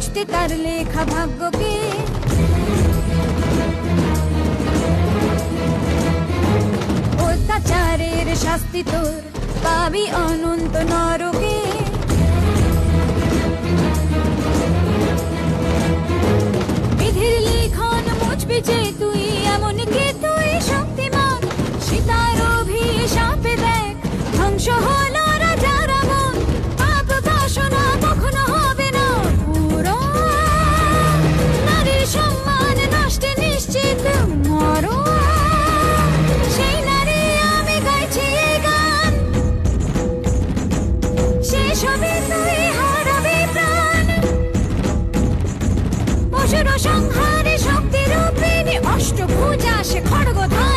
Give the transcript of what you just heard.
মুছতে তার লেখা ভাগ্যকে। অত্যাচারের শাস্তি তোর পাবি অনন্ত সংহারে শক্তি রূপিণী অষ্টভুজা সে খড়গধা